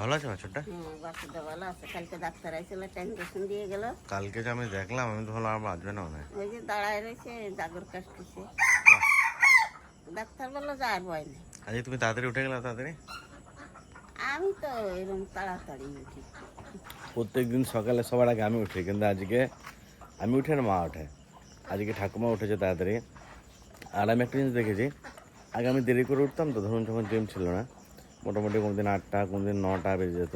ভালো আছে বাছুরটা ভালো আছে। কালকে ডাক্তার আইছিল দিয়ে গেল। কালকে যে আমি দেখলাম আমি তো ভালো আর বাঁচবে না মনে হয়। ওই যে দাঁড়ায় রয়েছে জাগর কাটতেছে। ডাক্তার বলল যে আর ভয় নেই। আজকে তুমি তাড়াতাড়ি উঠে গেলে তাড়াতাড়ি? আমি তো এরকম তাড়াতাড়ি উঠি। প্রত্যেক দিন সকালে সবার আগে আমি উঠি কিন্তু আজকে আমি উঠে না মা ওঠে আজকে ঠাকুমা উঠেছে তাড়াতাড়ি। আর আমি একটা জিনিস দেখেছি আগে আমি দেরি করে উঠতাম তো ধরুন যখন জিম ছিল না মোটামুটি কোনোদিন আটটা কোনোদিন নটা বেজে যেত।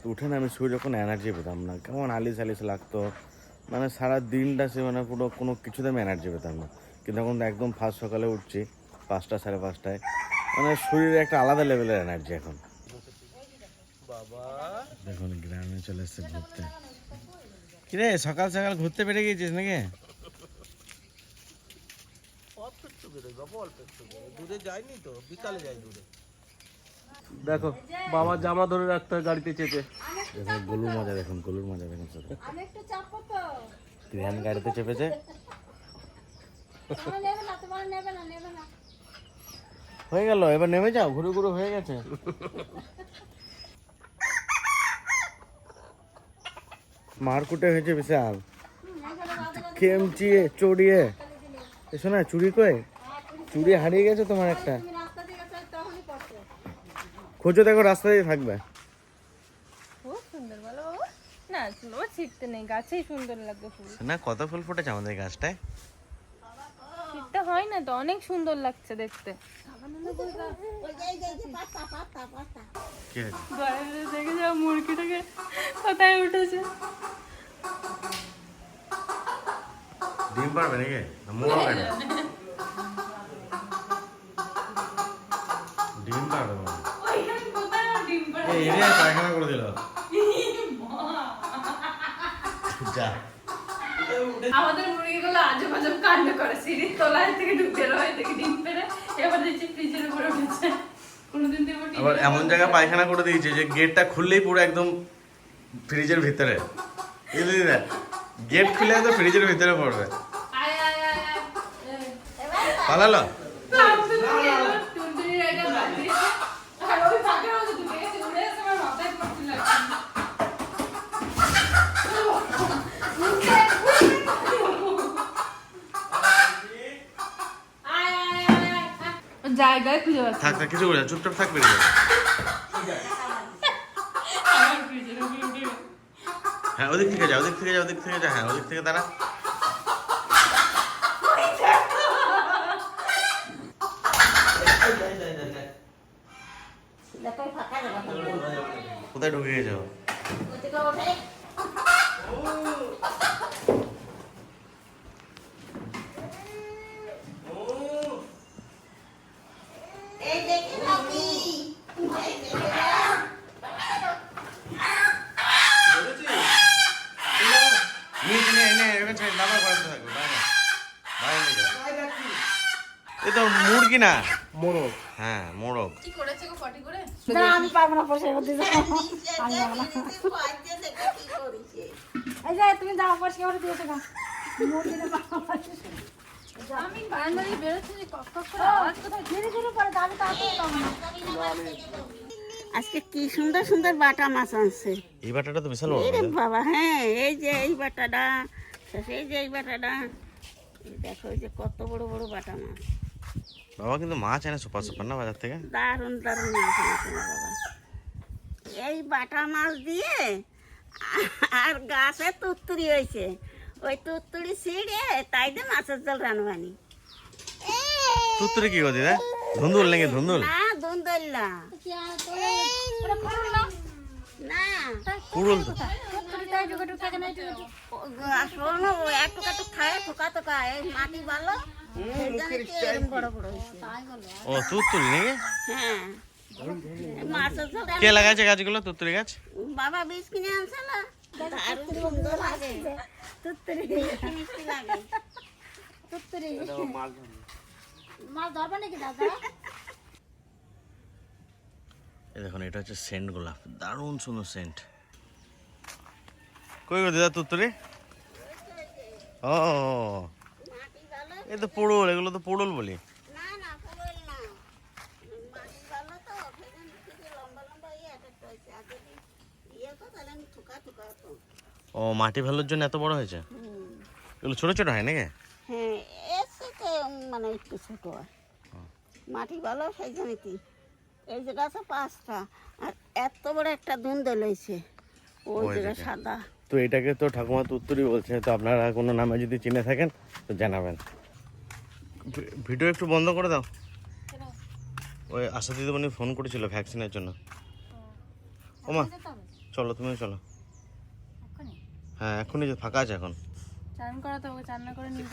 তো উঠে না আমি শুয়ে যখন এনার্জি পেতাম না। কেমন আলিস আলিস লাগতো। মানে সারা দিনটা সে মানে পুরো কোনো কিছুতে আমি এনার্জি পেতাম না। কিন্তু এখন একদম ফার্স্ট সকালে উঠছি পাঁচটা সাড়ে পাঁচটায়। মানে শরীরে একটা আলাদা লেভেলের এনার্জি এখন। দেখুন গ্রামে চলে এসছে ঘুরতে। কিরে সকাল সকাল ঘুরতে পেরে গিয়েছিস নাকি? দূরে যাইনি তো বিকালে যাই দূরে। দেখো বাবা জামা ধরে রাখতে হয় গাড়িতে চেপে। দেখুন গলুর মজা দেখুন গলুর মজা দেখুন শুধু ত্রিহান গাড়িতে চেপেছে? হয়ে গেল এবার নেমে যাও ঘুরে ঘুরে হয়ে গেছে। মারকুটে হয়েছে বিশাল। খেমচিয়ে চড়িয়ে। এসো না চুরি কই? চুরি হারিয়ে গেছে তোমার একটা। খোঁজো দেখো রাস্তা দিয়ে থাকবে। খুব সুন্দর বলো না ও ছিটতে নেই গাছেই সুন্দর লাগবে ফুল। না কত ফুল ফুটেছে আমাদের গাছটায়? ছিটতে হয় না তো অনেক সুন্দর লাগছে দেখতে। বাইরে দেখে যাও মুরগিটাকে কোথায় উঠেছে। ডিম পারবে নাকি? না মোড় হবে না? এরিয়া পায়খানা করে দিল যা আমাদের মুরগিগুলো আজব আজব কাণ্ড করে সিঁড়ির তলায় থেকে ঢুকে রয় থেকে ডিম পেরে এবার দেখছি ফ্রিজের উপরে উঠেছে আবার এমন জায়গায় পায়খানা করে দিয়েছে যে গেটটা খুললেই পুরো একদম ফ্রিজের ভিতরে গেট খুলে তো ফ্রিজের ভিতরে পড়বে আয় আয় আয় আয় পালালো টুনটুনির একটা বাতি আর ওই ফাঁকের মধ্যে ঢুকে গেছে উড়ে এসে আমার মাথায় পড়তে লাগছে আয় আয় আয় আয় আয়। জায়গায় খুঁজে পাচ্ছি থাক থাক কিছু করে চুপচাপ থাক বেরিয়ে যাবে। আমার ফ্রিজের উপরে উঠে গেছে। হ্যাঁ ওদিক থেকে যা ওদিক থেকে যা ওদিক থেকে যা হ্যাঁ ওদিক থেকে জায়গা। কোথায় ঢুকে গেছে ও? ওদিকে ওঠে এই দেখে নাও কি এই দেখে নাও। নিয়ে নে নে এখানে ছেড়ে দাবা করতে থাকো দাবা বাইরে নিয়ে যা এ তো মুরগি। হ্যাঁ মোরগ। কি করেছে গো পটি করে? না আমি পাবো না পয়সা করতে আমি না। দেখো কি করেছে। এই যে তুমি জামা পরিষ্কার করে দিয়েছ না মুরগিটা বাবা আমি বারান্দা দিয়ে বেরোচ্ছি যে কক কক করে আওয়াজ কোথায়? ধীরে ধীরে করে দাবি না আজকে কি সুন্দর সুন্দর বাটা মাছ আনছে। এই বাটাটা তো বিশাল বড় রে বাবা হ্যাঁ এই যে এই বাটাটা। এই যে এই বাটাটা। দেখো এই যে কত বড় বড় বাটা মাছ। বাবা কিন্তু মাছ এনে সুপার সুপার না বাজার থেকে? দারুণ দারুণ মাছ এনেছে বাবা। এই বাটা মাছ দিয়ে আর গাছে তুত্তুরি হয়েছে। ওই তুত্তুরি ছিঁড়ে তাই দিয়ে মাছের জল রানবানি তুত্তুরি কি করছি রে ধুন্দুল নাকি ধুন্দুল? না ধুন্দুল না। কুড়ুল ও তুত্তুরি নাকি? হ্যাঁ। কে লাগাইছে গাছগুলো তুত্তুরি গাছ? বাবা বীজ কিনে আনছে না মাছ ধরবে নাকি দাদা? দেখুন এটা হচ্ছে সেন্ট গোলাপ। দারুণ সুন্দর সেন্ট। কই গো দিদা তুত্তুরি ও মাটি ভালো তো পোড়ল এগুলো তো পোড়ল বলি। ও মাটি ভালোর জন্য এত বড় হয়েছে? এগুলো ছোট ছোট হয় নাকি? হ্যাঁ এর থেকে মানে একটু ছোট। হয় মাটি ভালো সেই জন্য কি। এই যে গাছে পাঁচটা আর এত বড় একটা দুন্দে লইছে। ওই দিকে। সাদা। তো এটাকে তো ঠাকুমা তো উত্তরই বলছে তো আপনারা কোনো নামে যদি চিনে থাকেন তো জানাবেন। ভিডিও একটু বন্ধ করে দাও। ওই আশা দিদিমণি ফোন করেছিল ভ্যাকসিনের জন্য। ওমা চলো তুমিও চলো। হ্যাঁ এখনই যে ফাঁকা আছে এখন। চান করাতে হবে চান না করে নিয়ে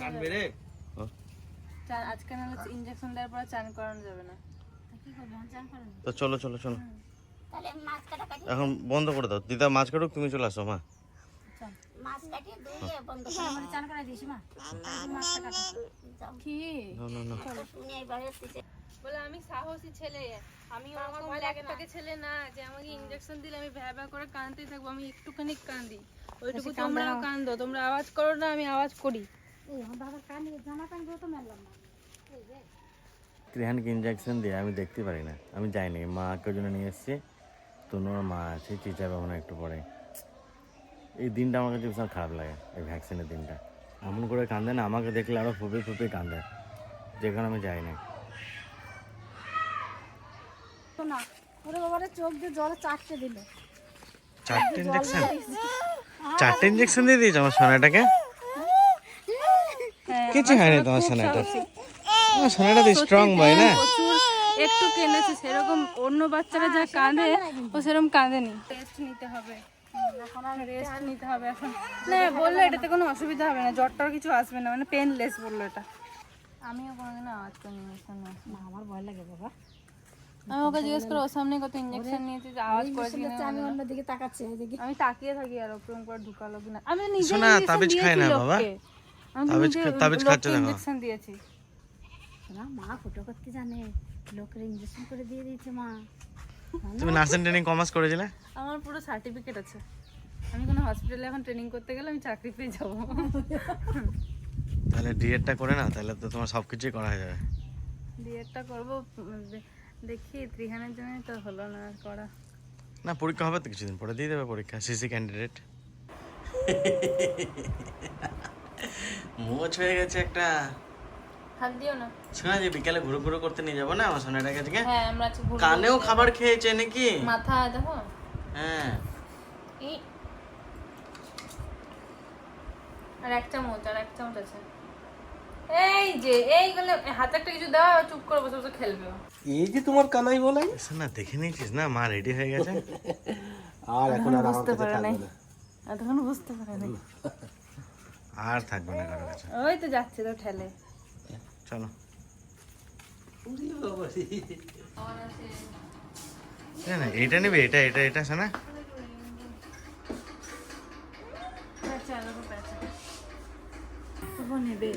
আজকে নাহলে ইঞ্জেকশন দেওয়ার পর চান করানো যাবে না। তো চলো চলো চলো। এখন বন্ধ করে দাও। দিদা মাছ কাটুক তুমি চলে আসো মা। বলে আমি সাহসী ছেলে। আমি ছেলে না যে আমাকে ইঞ্জেকশন দিলে আমি ভ্যা ভ্যা করে কাঁদতেই থাকব। আমি একটুখানি কাঁদি ওইটুকু তোমরাও কান্দো। তোমরা আওয়াজ করো না আমি আওয়াজ করি। জামা তো মেললাম না। ত্রিহানকে ইঞ্জেকশন দিয়ে আমি দেখতে পারি না। আমি যাইনি। মাকে জন্য নিয়ে এসেছি। তনুর মা আছে চিচাবে মনে একটু পরে। এই দিনটা আমার কাছে ভীষণ খারাপ লাগে এই ভ্যাকসিনের দিনটা। এমন করে কান্দে না আমাকে দেখলে আরও ফুপে ফুপে কান্দে। যেখানে আমি যাই না তো না ওরে বাবারে চোখ দিয়ে জলে চাটতে দিল। চারটে ইঞ্জেকশন চারটে ইঞ্জেকশন দিয়ে দিয়েছে আমার সোনাটাকে? কিছু হয়নি তোমার সোনাটা। সোনাটা তো স্ট্রং বয় না? প্রচুর। একটু কেনেছে সেরকম অন্য বাচ্চারা যা কাঁদে ও সেরকম কাঁদেনি। রেস্ট নিতে হবে। এখন রেস্ট নিতে হবে এখন। না বলল এটাতে কোনো অসুবিধা হবে না জ্বরটার কিছু আসবে না মানে পেনলেস বলল এটা। আমিও কোনোদিন আওয়াজ করিনি না? আমার ভয় লাগে বাবা। আমি ওকে জিজ্ঞেস করে ওর সামনে কত ইঞ্জেকশন নিয়েছি যে আওয়াজ করেছি কিনা আমি অন্যদিকে তাকাচ্ছি এদিকে আমি তাকিয়ে থাকি আর করে ঢুকালো কিনা। আমি নিজে শোনা, তাবিজ খায় না বাবা। আমি তাবিজ তাবিজ খাচ্ছে। ইঞ্জেকশন দিয়েছি। না মা ফুটো করতে জানে। লোকের ইঞ্জেকশন করে দিয়ে দিয়েছে মা। তুমি নার্সিং ট্রেনিং কমার্স করেছিলে? আমার পুরো সার্টিফিকেট আছে। আমি কোনো হসপিটালে এখন ট্রেনিং করতে গেলে আমি চাকরি পেয়ে যাব। তাহলে ডিএডটা করে না তাহলে তো তোমার সব কিছুই করা হয়ে যাবে। বিয়েটা করব দেখি ত্রিহানের জন্য তো হলো না করা। না পরীক্ষা হবে তো কিছুদিন পরে দিয়ে দেবে পরীক্ষা সিসি ক্যান্ডিডেট মোচ হয়ে গেছে একটা। হাত দিও না। শোনা যে বিকালে ঘুরো ঘুরো করতে নিয়ে যাব না আমার সোনাটাকে আজকে হ্যাঁ আমরা আজকে ঘুরবো। কানেও খাবার খেয়েছে নাকি? মাথা দেখো। হ্যাঁ। এই আর এক চামচ আর এক চামচ আছে। এই যে এইগুলো হাতে একটা কিছু দাও চুপ করে বসে বসে খেলবে। এই যে তোমার কানাই বলাই শোনা দেখে নিয়েছিস না? মা রেডি হয়ে গেছে। আর এখন আর বুঝতে পারে নাই। না এতক্ষণ বুঝতে পারে নাই। আর থাকবে না কারও কাছে। ওই তো যাচ্ছে তো ঠেলে। চলো। না না এটা নেবে এটা এটা এটা শোনা। নেবে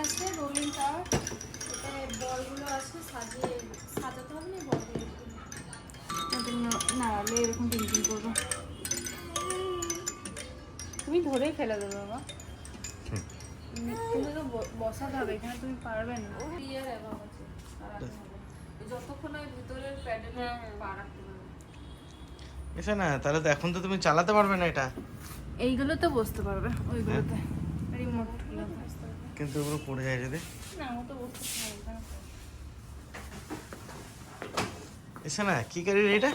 আছে রোলিং টাওয়ার এখানে বলগুলো আছে সাজিয়ে সাজাতে হবে না বলগুলো এরকম তুমি ধরেই ফেলে দেবে বাবা। তো বসাতে হবে এখানে তুমি পারবে না। ইয়ে রেখা আছে, আর রাখতে হবে। যতক্ষণ ওই ভিতরের প্যাডেলে পা রাখতে এসে না তাহলে তো এখন তো তুমি চালাতে পারবে না এটা। এইগুলো তো বসতে পারবে ওইগুলোতে। রিমোট কিন্তু ওগুলো পড়ে যায় যদি না ও তো বসতে পারবে না এসে না কি গাড়ি রে এটা?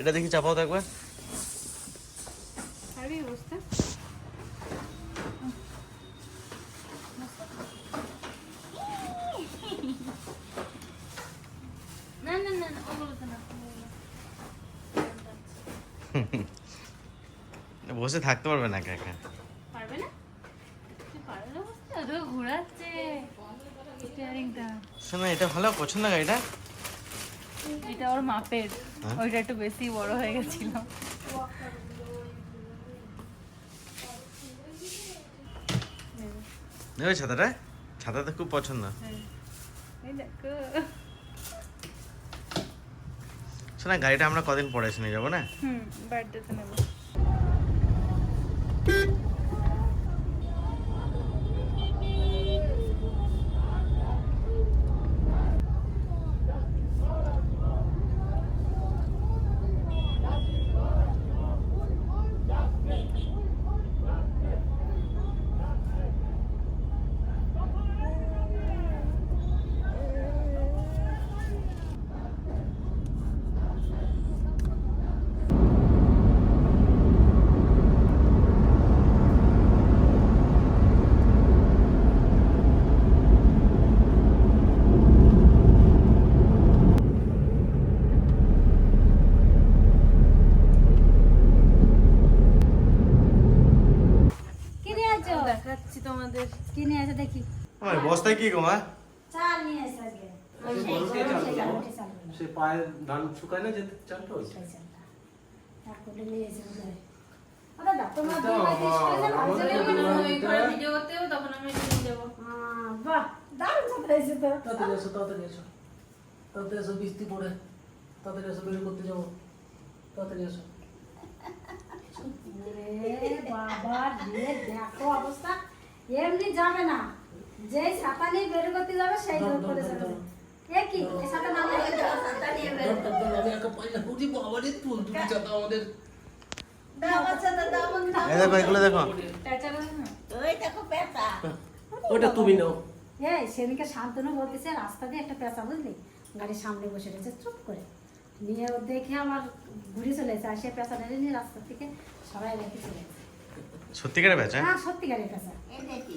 এটা দেখি চাপাও তো একবার পারবি বসতে না না না না, ওগুলোতে না ওগুলো না। বসে থাকতে পারবে না একা একা? পারবে না? তুই পারবে না বসতে ওটা ঘোরাচ্ছে? শোনা এটা ভালো পছন্দ গাড়িটা এটা? ওর মাপের। ওইটা একটু বেশি বড় হয়ে গেছিল। নেবে ছাতাটা? ছাতা তো খুব পছন্দ। দেখো। শোনা গাড়িটা আমরা কদিন পরে এসে নিয়ে যাব না? হুম বার্থডেতে নেব। বস্তায় কি গো মা চাল নিয়ে এসে আজকে। সে পায়ে ধান শুকায় না যেতে চালটা ওই সেই চালটা। এক কোটি নিয়ে এসে বোধহয়। ও তোমার এটা দুই ভাই তো স্কুলে যাবে? আমাদের আহ, তো ওই ঘরে ভিডিও করতেও তখন আমি নিয়ে যাব বাহ, দারুণ ছাত্র তো। তাড়াতাড়ি এসো তাড়াতাড়ি এসো তাড়াতাড়ি এসো বৃষ্টি পড়ে তাড়াতাড়ি এসো বের করতে যাব তাড়াতাড়ি এসো এ বাবা রে, দেখো অবস্থা। এমনি যাবে না। যেই ছাতা নিয়ে বের করতে যাবে সেই দাও, করে যাবে এ কি? ছাতা না নিয়ে ছাতা নিয়ে বের বাবা রে তুল আমাদের। এই দেখো এগুলো দেখো। ওই দেখো পেঁচা। ওটা তুমি নাও। এই সেদিনকে শান্তনু বলতেছে রাস্তা দিয়ে একটা পেঁচা বুঝলি? গাড়ির সামনে বসে রয়েছে চুপ করে। নিয়ে দেখে আমার ঘুরে চলেছে আর সে পেঁচা নিয়ে রাস্তা থেকে সবাই রেখে চলে গেছে। সত্যিকারে বেচা হ্যাঁ এই দেখি।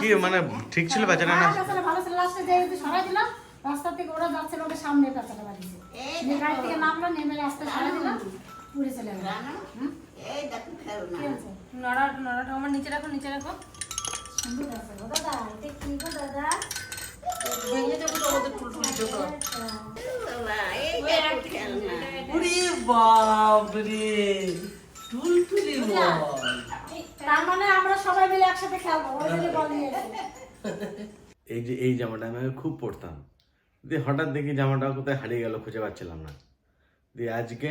কি মানে ঠিক ছিল বেচাটা না? হ্যাঁ, পেঁচাটা ভালো ছিল। লাস্টে যে একটু সরাই দিলাম রাস্তা থেকে ওরা যাচ্ছিল ওটা সামনে এই নিয়ে গাড়ি থেকে নামলো নেমে রাস্তা সরাই দিলাম উড়ে চলে গেল। এই দেখো কি আছে নড়া নড়াটা আমার নিচে রাখো নিচে রাখো। সুন্দর আছে দাদা এটা কি গো দাদা? ভেঙে যাব তো আমাদের টুলটুলি চাতা তার মানে আমরা সবাই মিলে একসাথে খেলব এই যে, এই জামাটা আমি খুব পরতাম। দিয়ে হঠাৎ দেখি জামাটা কোথায় হারিয়ে গেল, খুঁজে পাচ্ছিলাম না। দিয়ে আজকে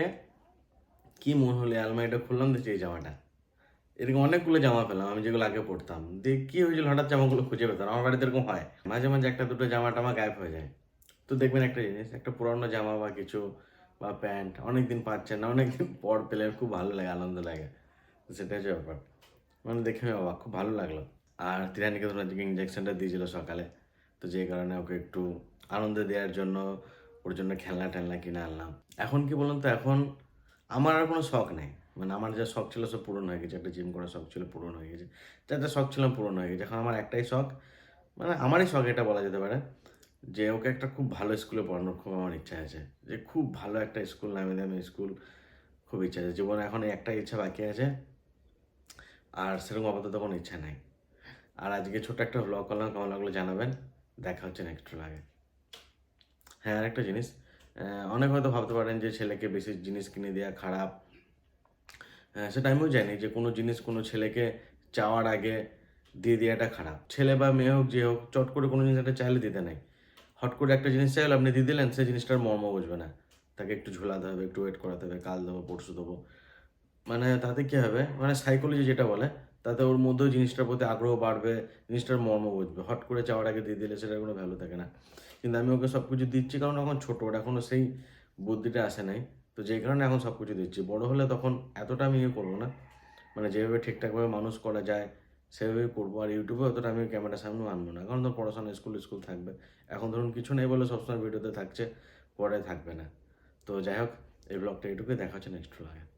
কি মন হলে, আলমারিটা খুললাম, দেখছি এই জামাটা। এরকম অনেকগুলো জামা পেলাম, আমি যেগুলো আগে পরতাম। দিয়ে কি হয়েছিল, হঠাৎ জামাগুলো খুঁজে পেতাম। আমার বাড়িতে এরকম হয়, মাঝে মাঝে একটা দুটো জামা টামা গায়েব হয়ে যায়। তো দেখবেন একটা জিনিস, একটা পুরানো জামা বা কিছু বা প্যান্ট, অনেকদিন পাচ্ছেন না, অনেকদিন পর পেলে খুব ভালো লাগে, আনন্দ লাগে। সেটা হচ্ছে ব্যাপার। মানে দেখে বাবা, খুব ভালো লাগল। আর তিরানিকে আজকে ইঞ্জেকশনটা দিয়েছিল সকালে। তো যে কারণে ওকে একটু আনন্দ দেওয়ার জন্য, ওর জন্য খেলনা টেলনা কিনে আনলাম। এখন কি বলুন তো, এখন আমার আর কোনো শখ নেই। মানে আমার যা শখ ছিল সব পূরণ হয়ে গেছে। একটা জিম করার শখ ছিল পূরণ হয়ে গেছে। যা যা শখ ছিল পূরণ হয়ে গেছে। এখন আমার একটাই শখ মানে আমারই শখ এটা বলা যেতে পারে, যে ওকে একটা খুব ভালো স্কুলে পড়ানোর খুব আমার ইচ্ছা আছে। যে খুব ভালো একটা স্কুল নামে দামি স্কুল খুব ইচ্ছা আছে। জীবনে এখন এই একটা ইচ্ছা বাকি আছে। আর সেরকম আপাতত কোনো ইচ্ছা নাই। আর আজকে ছোট একটা ব্লগ করলাম, কেমন লাগল জানাবেন। দেখা হচ্ছে নেক্সট ব্লগে হ্যাঁ আর একটা জিনিস অনেক হয়তো ভাবতে পারেন যে ছেলেকে বেশি জিনিস কিনে দেওয়া খারাপ। সেটা আমিও জানি যে কোনো জিনিস কোনো ছেলেকে চাওয়ার আগে দিয়ে দেওয়াটা খারাপ। ছেলে বা মেয়ে হোক, যে হোক, চট করে কোনো জিনিস একটা চাইলে দিতে নাই। হট করে একটা জিনিস চাইলে, আপনি দিয়ে দিলেন সেই জিনিসটার মর্ম বুঝবে না। তাকে একটু ঝোলাতে হবে, একটু ওয়েট করাতে হবে, কাল দেবো, পরশু দেবো। মানে তাতে কী হবে? মানে সাইকোলজি যেটা বলে, তাতে ওর মধ্যেও জিনিসটার প্রতি আগ্রহ বাড়বে, জিনিসটার মর্ম বুঝবে। হট করে চাওয়ার আগে দিয়ে দিলে সেটার কোনো ভ্যালু থাকে না। কিন্তু আমি ওকে সব কিছু দিচ্ছি কারণ এখন ছোটো ওটা এখনও সেই বুদ্ধিটা আসে নাই। তো যেই কারণে এখন সব কিছু দিচ্ছি। বড় হলে তখন এতটা আমি ইয়ে করব না। মানে যেভাবে ঠিকঠাকভাবে মানুষ করা যায়, সেভাবেই করব। আর ইউটিউবে অতটা আমি ক্যামেরার সামনেও আনব না। কারণ ধর পড়াশোনা স্কুল স্কুল থাকবে। এখন ধরুন কিছু নেই বলে সবসময় ভিডিওতে থাকছে, পরে থাকবে না। তো যাই হোক, এই ব্লগটা এইটুকুই দেখা হচ্ছে নেক্সট ব্লগে